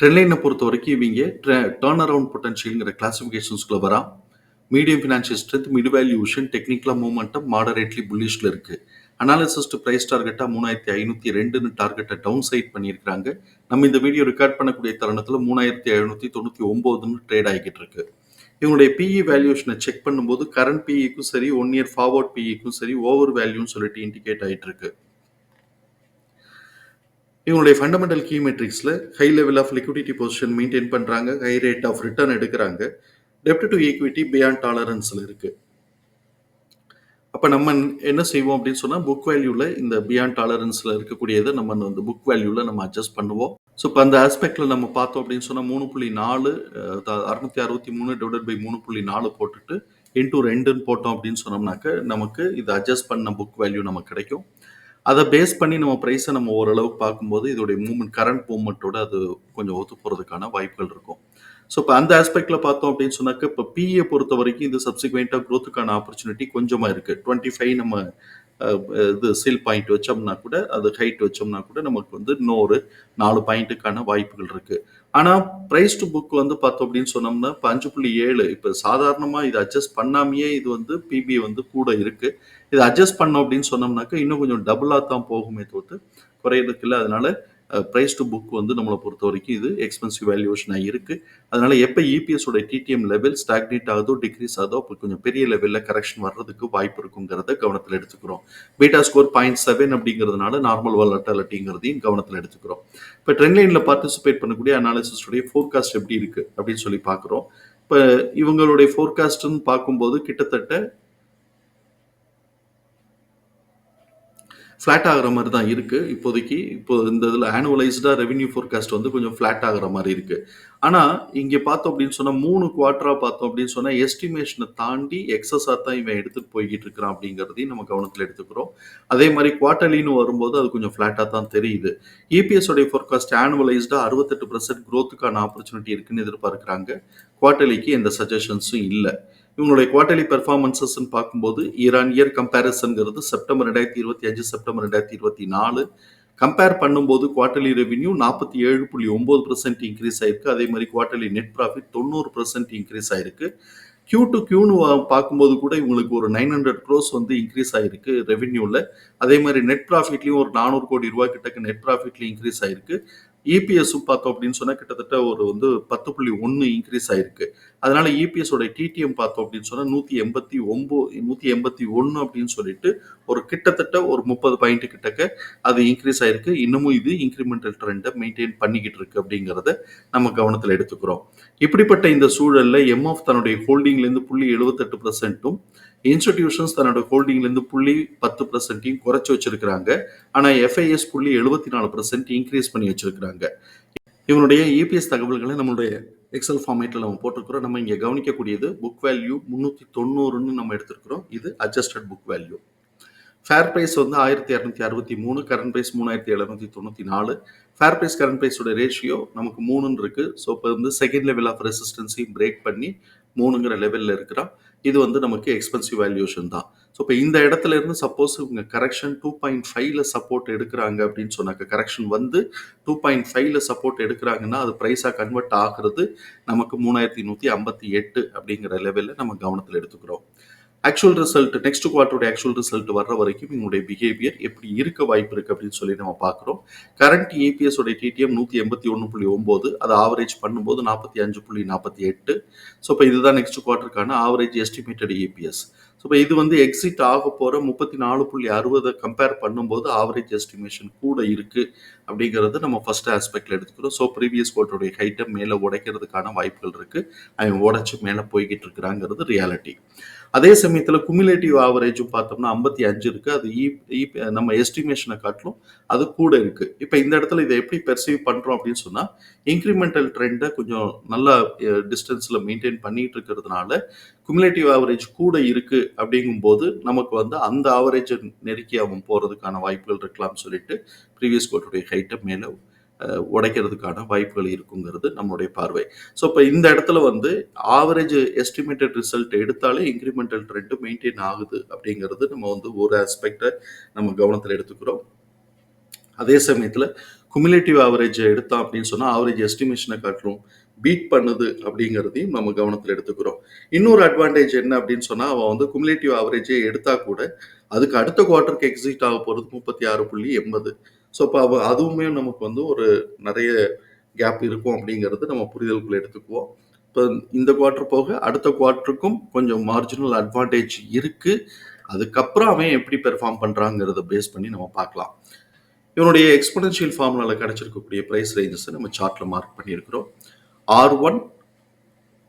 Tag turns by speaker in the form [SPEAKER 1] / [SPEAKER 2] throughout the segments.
[SPEAKER 1] ட்ரெண்ட்லைனை பொறுத்த வரைக்கும் இவங்க டேர்ன் அரவுண்ட் பொட்டன்ஷியல்ங்கிற கிளாசிஃபிகேஷன்ஸ்குள்ள வரா medium financial strength mid valuation டெக்னிக்கலாக மூவ்மெண்ட்டம் மாடரேட்லி புல்லிஷில் இருக்குது அனாலிசிஸ்ட் ப்ரைஸ் டார்கெட்டாக மூணாயிரத்தி ஐநூற்றி ரெண்டுன்னு டார்கெட்டை டவுன் சைட் பண்ணியிருக்கிறாங்க. நம்ம இந்த வீடியோ ரெக்கார்ட் பண்ணக்கூடிய தருணத்தில் மூணாயிரத்தி ஐநூற்றி தொண்ணூற்றி ஒம்போதுன்னு ட்ரேட் ஆகிக்கிட்டு இருக்கு. இவங்களுடைய பிஇ வேல்யூஷனை செக் பண்ணும்போது கரண்ட் பிஇக்கும் சரி ஒன் இயர் ஃபார்வர்ட் பிஇக்கும் சரி ஓவர் வேல்யூன்னு சொல்லிட்டு இண்டிகேட் ஆகிட்டு இருக்கு. இவங்களுடைய fundamental key மெட்ரிக்ஸில் high level of liquidity position maintain பண்ணுறாங்க ஹை ரேட் ஆஃப் ரிட்டர்ன் எடுக்கிறாங்க. டெப்ட் டு ஈக்விட்டி பியாண்ட் டாலரன்ஸில் இருக்குது அப்போ நம்ம என்ன செய்வோம் அப்படின்னு சொன்னால் புக் வேல்யூவில் இந்த பியாண்ட் டாலரன்ஸில் இருக்கக்கூடியதை நம்ம வந்து புக் வேல்யூவில் நம்ம அட்ஜஸ்ட் பண்ணுவோம். ஸோ இப்போ அந்த ஆஸ்பெக்டில் நம்ம பார்த்தோம் அப்படின்னு சொன்னால் மூணு புள்ளி நாலு அறுநூத்தி அறுபத்தி மூணு டிவைட் பை மூணு புள்ளி நாலு போட்டுட்டு இன்டூ ரெண்டுன்னு போட்டோம் அப்படின்னு சொன்னோம்னாக்க நமக்கு இது அட்ஜஸ்ட் பண்ண புக் வேல்யூ நமக்கு கிடைக்கும். அதை பேஸ் பண்ணி நம்ம ப்ரைஸை நம்ம ஓரளவுக்கு பார்க்கும்போது இதோடைய மூமெண்ட் கரண்ட் மூவ்மெண்ட்டோட அது கொஞ்சம் ஒத்து போகிறதுக்கான வாய்ப்புகள் இருக்கும். ஸோ இப்போ அந்த ஆஸ்பெக்டில் பார்த்தோம் அப்படின்னு சொன்னாக்க இப்போ பிஏ பொறுத்த வரைக்கும் இது சப்சிக்வெண்ட்டாக க்ரோத்துக்கான ஆப்பர்ச்சுனிட்டி கொஞ்சமாக இருக்குது டுவெண்ட்டி ஃபைவ் நம்ம இது சீல் பாயிண்ட் வச்சோம்னா கூட அது ஹைட் வச்சோம்னா கூட நமக்கு வந்து இன்னொரு நாலு பாயிண்ட்டுக்கான வாய்ப்புகள் இருக்குது ஆனால் ப்ரைஸ் டு புக் வந்து பார்த்தோம் அப்படின்னு சொன்னோம்னா இப்போ அஞ்சு புள்ளி ஏழு இப்போ சாதாரணமாக இது அட்ஜஸ்ட் பண்ணாமையே இது வந்து பிபி வந்து கூட இருக்குது இதை அட்ஜஸ்ட் பண்ணோம் அப்படின்னு சொன்னோம்னாக்கா இன்னும் கொஞ்சம் டபுளாக தான் போகுமே தோற்று குறையிறதுக்கு இல்லை. அதனால ப்ரைஸ் டு புக் வந்து நம்மளை பொறுத்த வரைக்கும் இது எக்ஸ்பென்சிவ் வேல்யூவேஷனாக இருக்குது அதனால் எப்போ இபிஎஸோட டிடிஎம் லெவல் ஸ்டாக்னேட் ஆகுதோ டிக்ரீஸ் ஆகுதோ அப்போ கொஞ்சம் பெரிய லெவலில் கரெக்ஷன் வர்றதுக்கு வாய்ப்பு இருக்குங்கிறத கவனத்தில் எடுத்துக்கிறோம். பீட்டா ஸ்கோர் பாயிண்ட் செவன் அப்படிங்கிறதுனால நார்மல் வாலட்டாலிட்டிங்கிறதையும் கவனத்தில் எடுத்துக்கிறோம். இப்போ ட்ரெண்ட் லைனில் பார்ட்டிசிபேட் பண்ணக்கூடிய அனாலிசிஸ்டுடைய ஃபோர்காஸ்ட் எப்படி இருக்குது அப்படின்னு சொல்லி பார்க்குறோம். இப்போ இவங்களுடைய ஃபோர்காஸ்ட்னு பார்க்கும்போது கிட்டத்தட்ட ஃப்ளாட் ஆகுற மாதிரி தான் இருக்குது இப்போதைக்கு இப்போ இந்த இதில் ஆனுவலைஸ்டாக ரெவென்யூ ஃபோர்காஸ்ட் வந்து கொஞ்சம் ஃப்ளாட் ஆகிற மாதிரி இருக்குது ஆனால் இங்கே பார்த்தோம் அப்படின்னு சொன்னால் மூணு குவார்ட்டராக பார்த்தோம் அப்படின்னு சொன்னால் எஸ்டிமேஷனை தாண்டி எக்ஸஸாக தான் இவன் எடுத்துகிட்டு போய்கிட்டு இருக்கிறான் அப்படிங்கிறதையும் நம்ம கவனத்தில் எடுத்துக்கிறோம். அதே மாதிரி குவார்ட்டர்லின்னு வரும்போது அது கொஞ்சம் ஃப்ளாட்டாக தான் தெரியுது. இபிஎஸ் உடைய ஃபோர்காஸ்ட் ஆனுவலைஸ்டாக அறுபத்தெட்டு பர்சன்ட் க்ரோத்துக்கான ஆப்பர்ச்சுனிட்டி இருக்குன்னு எதிர்பார்க்குறாங்க. குவார்ட்டர்லிக்கு எந்த சஜஷன்ஸும் இல்லை. இவங்களுடைய குவார்டர்லி பெர்ஃபார்மன்சஸ் பார்க்கும்போது இரான் இயர் கம்பேரிசன்கிறது செப்டம்பர் ரெண்டாயிரத்தி இருபத்தி அஞ்சு செப்டம்பர் ரெண்டாயிரத்தி இருபத்தி நாலு. கம்பேர் பண்ணும்போது குவார்டர்லி ரெவென்யூ நாற்பத்தி ஏழு புள்ளி ஒம்பது பர்சன்ட் இன்க்ரீஸ் ஆயிருக்கு. அதே மாதிரி குவார்டர்லி நெட் ப்ராஃபிட் தொண்ணூறு பர்சன்ட் இன்க்ரீஸ் ஆயிருக்கு. கியூ டு கியூன்னு பார்க்கும்போது கூட இவங்களுக்கு ஒரு நைன் ஹண்ட்ரட் க்ரோஸ் வந்து இன்க்ரீஸ் ஆயிருக்கு ரெவென்யூவில் அதே மாதிரி நெட் ப்ராஃபிட்லையும் ஒரு நானூறு கோடி ரூபாய் கிட்டக்கு நெட் ப்ராஃபிட்லையும் இன்க்ரீஸ் ஆயிருக்கு. இபிஎஸும் பார்த்தோம் அப்படின்னு சொன்னால் கிட்டத்தட்ட ஒரு வந்து பத்து புள்ளி ஒன்று இன்க்ரீஸ் ஆயிருக்கு. அதனால இபிஎஸ் உடைய டிடிஎம் பார்த்தோம் அப்படின்னு சொன்னால் நூற்றி எண்பத்தி ஒம்பது நூற்றி எண்பத்தி ஒன்று அப்படின்னு சொல்லிட்டு ஒரு கிட்டத்தட்ட ஒரு முப்பது பாயிண்ட் கிட்டக்க அது இன்க்ரீஸ் ஆயிருக்கு. இன்னமும் இது இன்க்ரிமெண்டல் ட்ரெண்டை மெயின்டைன் பண்ணிக்கிட்டு இருக்கு அப்படிங்கிறத நம்ம கவனத்தில் எடுத்துக்கிறோம். இப்படிப்பட்ட இந்த சூழல்ல எம்எஃப் தன்னுடைய ஹோல்டிங்லேருந்து புள்ளி எழுபத்தெட்டு பர்சன்ட்டும் இன்ஸ்டிடியூஷன்ஸ் தன்னோட ஹோல்டிங்லேருந்து புள்ளி பத்து பர்சன்ட்டையும் குறைச்சி வச்சிருக்கிறாங்க. ஆனால் எஃப்ஐஎஸ் புள்ளி எழுபத்தி நாலு பர்சன்ட் இன்க்ரீஸ் பண்ணி வச்சிருக்கிறாங்க. இவனுடைய இபிஎஸ் தகவல்களை நம்மளுடைய எக்ஸல் ஃபார்மேட்டில் நம்ம போட்டிருக்கிறோம். நம்ம இங்கே கவனிக்கக்கூடியது புக் வேல்யூ முந்நூற்றி தொண்ணூறுன்னு நம்ம எடுத்திருக்கிறோம். இது adjusted book value fair price வந்து ஆயிரத்தி இரநூத்தி அறுபத்தி மூணு கரண்ட் ப்ரைஸ் மூணாயிரத்தி எழுநூத்தி தொண்ணூற்றி நாலு. ஃபேர் ப்ரைஸ் கரண்ட் ப்ரைஸோட ரேஷியோ நமக்கு மூணுன்னு இருக்குது ஸோ இப்போ வந்து செகண்ட் லெவல் ஆஃப் ரெசிஸ்டன்ஸையும் பிரேக் பண்ணி மூணுங்கிற லெவலில் இருக்கிறோம் இது வந்து நமக்கு எக்ஸ்பென்சிவ் வேல்யூஷன் தான். ஸோ இப்போ இந்த இடத்துல இருந்து சப்போஸ் இவங்க கரெக்ஷன் டூ பாயிண்ட் ஃபைவ்ல சப்போர்ட் எடுக்கிறாங்க அப்படின்னு சொன்னாக்க கரெக்ஷன் வந்து டூ பாயிண்ட் ஃபைவ்ல சப்போர்ட் எடுக்கிறாங்கன்னா அது ப்ரைஸாக கன்வெர்ட் ஆகுறது நமக்கு மூணாயிரத்தி நூற்றி ஐம்பத்தி எட்டு அப்படிங்கிற லெவலில் நம்ம கவனத்தில் எடுத்துக்கிறோம். ஆக்சுவல் ரிசல்ட் நெக்ஸ்ட் குவார்ட்டருடைய ஆக்சுவல் ரிசல்ட் வர்ற வரைக்கும் இவங்களுடைய பிஹேவியர் எப்படி இருக்க வாய்ப்பு இருக்கு அப்படின்னு சொல்லி நம்ம பார்க்குறோம். கரண்ட் ஏபிஎஸ் உடைய டிடிஎம் நூற்றி எண்பத்தி ஒன்று புள்ளி ஒம்பது அதை ஆவரேஜ் பண்ணும்போது நாற்பத்தி அஞ்சு புள்ளி நாற்பத்தி எட்டு. ஸோ இப்போ இதுதான் நெக்ஸ்ட் குவார்ட்டருக்கான ஆவரேஜ் எஸ்டிமேட்டட் ஏபிஎஸ் ஸோ இப்போ இது வந்து எக்ஸிட் ஆக போகிற முப்பத்தி நாலு புள்ளி அறுபதை கம்பேர் பண்ணும்போது ஆவரேஜ் எஸ்டிமேஷன் கூட இருக்குது அப்படிங்கிறது நம்ம ஃபர்ஸ்ட் ஆஸ்பெக்டில் எடுத்துக்கிறோம். ஸோ ப்ரீவியஸ் கோட்டோடைய ஹைட்டை மேலே உடைக்கிறதுக்கான வாய்ப்புகள் இருக்குது அவன் உடைச்சி மேலே போய்கிட்டு இருக்கிறாங்கிறது ரியாலிட்டி அதே சமயத்தில் குமுலேட்டிவ் ஆவரேஜும் பார்த்தோம்னா ஐம்பத்தி அஞ்சு இருக்குது அது இ நம்ம எஸ்டிமேஷனை காட்டிலும் அது கூட இருக்குது இப்போ இந்த இடத்துல இதை எப்படி பெர்சீவ் பண்ணுறோம் அப்படின்னு சொன்னால் இன்க்ரிமெண்டல் ட்ரெண்டை கொஞ்சம் நல்லா டிஸ்டன்ஸில் மெயின்டைன் பண்ணிகிட்டு இருக்கிறதுனால குமுலேட்டிவ் ஆவரேஜ் கூட இருக்குது அப்படிங்கும்போது நமக்கு வந்து அந்த ஆவரேஜை நெருக்கி அவன் போகிறதுக்கான வாய்ப்புகள் இருக்கலாம்னு சொல்லிட்டு ப்ரீவியஸ் கோட்டுடைய ஹைட்டை மேலே உடைக்கிறதுக்கான வாய்ப்புகள் இருக்குங்கிறது நம்மளுடைய பார்வை. ஸோ இப்போ இந்த இடத்துல வந்து ஆவரேஜ் எஸ்டிமேட்டட் ரிசல்ட் எடுத்தாலே இன்க்ரிமெண்டல் ட்ரெண்டு மெயின்டைன் ஆகுது அப்படிங்கிறது நம்ம வந்து ஒரு ஆஸ்பெக்டை நம்ம கவனத்தில் எடுத்துக்கிறோம். அதே சமயத்தில் குமுலேட்டிவ் ஆவரேஜ் எடுத்தோம் அப்படின்னு சொன்னால் ஆவரேஜ் எஸ்டிமேஷனை காட்டிலும் பீட் பண்ணுது அப்படிங்கிறதையும் நம்ம கவனத்தில் எடுத்துக்கிறோம். இன்னொரு அட்வான்டேஜ் என்ன அப்படின்னு சொன்னால் அவன் வந்து குமுலேட்டிவ் ஆவரேஜே எடுத்தால் கூட அதுக்கு அடுத்த குவார்ட்டருக்கு எக்ஸிட் ஆக போகிறது முப்பத்தி ஆறு புள்ளி எண்பது. ஸோ இப்போ அவ அதுவுமே நமக்கு வந்து ஒரு நிறைய கேப் இருக்கும் அப்படிங்கிறது நம்ம புரிதலுக்குள்ள எடுத்துக்குவோம். இப்போ இந்த குவார்ட்டர் போக அடுத்த குவார்ட்டருக்கும் கொஞ்சம் மார்ஜினல் அட்வான்டேஜ் இருக்குது அதுக்கப்புறம் அவன் எப்படி பெர்ஃபார்ம் பண்ணுறாங்கிறத பேஸ் பண்ணி நம்ம பார்க்கலாம். இவனுடைய எக்ஸ்பொனன்ஷியல் ஃபார்முலாவில் கிடச்சிருக்கக்கூடிய ப்ரைஸ் ரேஞ்சஸை நம்ம சார்ட்டில் மார்க் பண்ணியிருக்கிறோம். ஆர் ஒன்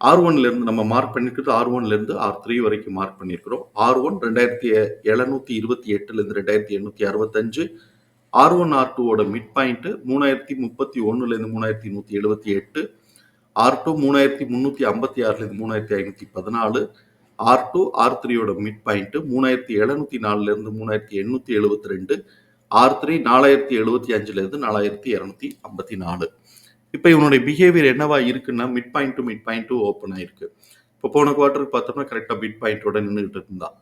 [SPEAKER 1] ஆர் ஒன்லேருந்து நம்ம மார்க் பண்ணியிருக்கிறது ஆர் ஒன்லேருந்து ஆர் த்ரீ வரைக்கும் மார்க் பண்ணியிருக்கிறோம். ஆர் ஒன் ரெண்டாயிரத்தி எழுநூற்றி இருபத்தி எட்டுலேருந்து ரெண்டாயிரத்தி எண்ணூற்றி அறுபத்தஞ்சு ஆர் ஒன் ஆர் டூவோட மிட் பாயிண்ட்டு மூணாயிரத்தி முப்பத்தி ஒன்றுலேருந்து மூணாயிரத்தி நூற்றி எழுபத்தி எட்டு ஆர் டூ மூணாயிரத்தி முந்நூற்றி ஐம்பத்தி ஆறுலேருந்து மூணாயிரத்தி ஐநூற்றி பதினாலு ஆர் டூ ஆர் த்ரீயோட மிட் பாயிண்ட்டு மூணாயிரத்தி எழுநூற்றி நாலுலேருந்து மூணாயிரத்தி எண்ணூற்றி எழுபத்தி ரெண்டு ஆர் த்ரீ நாலாயிரத்தி எழுபத்தி அஞ்சுலேருந்து நாலாயிரத்தி இரநூத்தி ஐம்பத்தி நாலு. இப்போ இவனுடைய பிஹேவியர் என்னவா இருக்குன்னா mid point to mid point to open ஆயிருக்கு. இப்போ போன குவார்ட்டருக்கு பார்த்தோம்னா கரெக்டாக மிட் பாயிண்ட்டோட நின்றுகிட்டு இருந்தான்.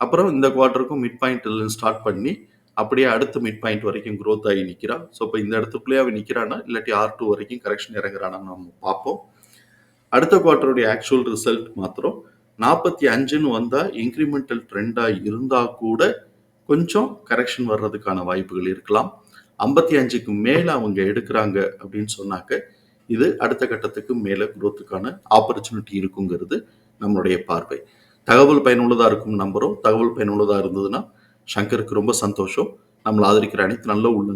[SPEAKER 1] அப்புறம் இந்த குவார்ட்டருக்கும் மிட் பாயிண்ட் ஸ்டார்ட் பண்ணி அப்படியே அடுத்த மிட் பாயிண்ட் வரைக்கும் க்ரோத் ஆகி நிற்கிறான் ஸோ இப்போ இந்த இடத்துக்குள்ளேயே அவன் நிற்கிறானா இல்லாட்டி ஆர் டூ வரைக்கும் கரெக்ஷன் இறங்குறானான்னு நம்ம பார்ப்போம். அடுத்த குவார்ட்டருடைய ஆக்சுவல் ரிசல்ட் மாத்திரம் நாற்பத்தி அஞ்சுன்னு வந்தால் இன்க்ரிமெண்டல் ட்ரெண்டாக இருந்தால் கூட கொஞ்சம் கரெக்ஷன் வர்றதுக்கான வாய்ப்புகள் இருக்கலாம். ஐம்பத்தி அஞ்சுக்கு மேலே அவங்க எடுக்கிறாங்க அப்படின்னு சொன்னாக்க இது அடுத்த கட்டத்துக்கு மேலே குரோத்துக்கான ஆப்பர்ச்சுனிட்டி இருக்குங்கிறது நம்மளுடைய பார்வை. தகவல் பயனுள்ளதாக இருக்கும் நம்புகிறோம் தகவல் பயனுள்ளதாக இருந்ததுன்னா சங்கருக்கு ரொம்ப சந்தோஷம். நம்மளை ஆதரிக்கிற அனைத்து நல்ல உள்ள